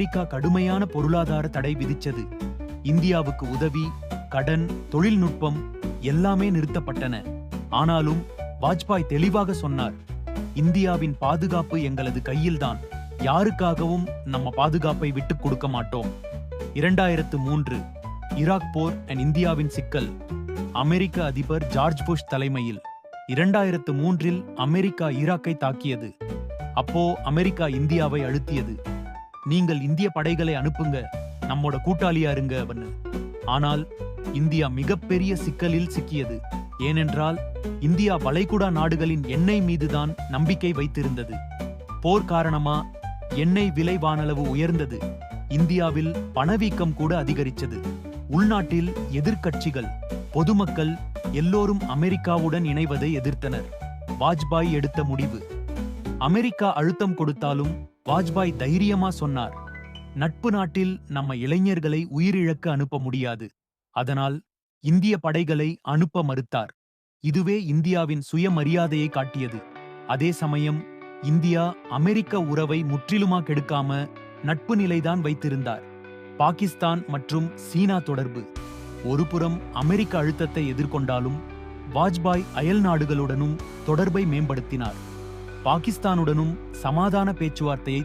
America கடுமையான பொருளாதார தடை விதிச்சது இந்தியாவுக்கு உதவி கடன் தொழில்நுட்பம் எல்லாமே நிறுத்தப்பட்டன. ஆனாலும் வாஜ்பாய் தெளிவாக சொன்னார் இந்தியாவின் பாதுகாப்பு எங்களது கையில்தான். யாருக்காகவும் நம்ம பாதுகாப்பை விட்டுக் கொடுக்க மாட்டோம். இரண்டாயிரத்து மூன்று ஈராக் போர் அண்ட் இந்தியாவின் சிக்கல். அமெரிக்க அதிபர் ஜார்ஜ் புஷ் தலைமையில் இரண்டாயிரத்து மூன்றில் அமெரிக்கா ஈராக்கை தாக்கியது. அப்போ அமெரிக்கா இந்தியாவை அழுத்தியது. நீங்கள் இந்திய படைகளை அனுப்புங்க நம்மோட கூட்டாளியா இருங்க அவனு ஆனால் இந்தியா மிகப்பெரிய சிக்கலில் சிக்கியது. ஏனென்றால் இந்தியா வளைகுடா நாடுகளின் எண்ணெய் மீதுதான் நம்பிக்கை வைத்திருந்தது. போர் காரணமா எண்ணெய் விலை வானளவு உயர்ந்தது. இந்தியாவில் பணவீக்கம் கூட அதிகரிச்சது. உள்நாட்டில் எதிர்க்கட்சிகள் பொதுமக்கள் எல்லோரும் அமெரிக்காவுடன் இணைவதை எதிர்த்தனர். வாஜ்பாய் எடுத்த முடிவு. அமெரிக்கா அழுத்தம் கொடுத்தாலும் வாஜ்பாய் தைரியமா சொன்னார் நட்பு நாட்டில் நம்ம இளைஞர்களை உயிரிழக்க அனுப்ப முடியாது. அதனால் இந்திய படைகளை அனுப்ப மறுத்தார். இதுவே இந்தியாவின் சுயமரியாதையை காட்டியது. அதே சமயம் இந்தியா அமெரிக்க உறவை முற்றிலுமா கெடுக்காம நட்பு நிலைதான் வைத்திருந்தார். பாகிஸ்தான் மற்றும் சீனா தொடர்பு. ஒருபுறம் அமெரிக்க அழுத்தத்தை எதிர்கொண்டாலும் வாஜ்பாய் அயல் நாடுகளுடனும் தொடர்பை மேம்படுத்தினார். பாகிஸ்தானுடனும் சமாதான பேச்சுவார்த்தையை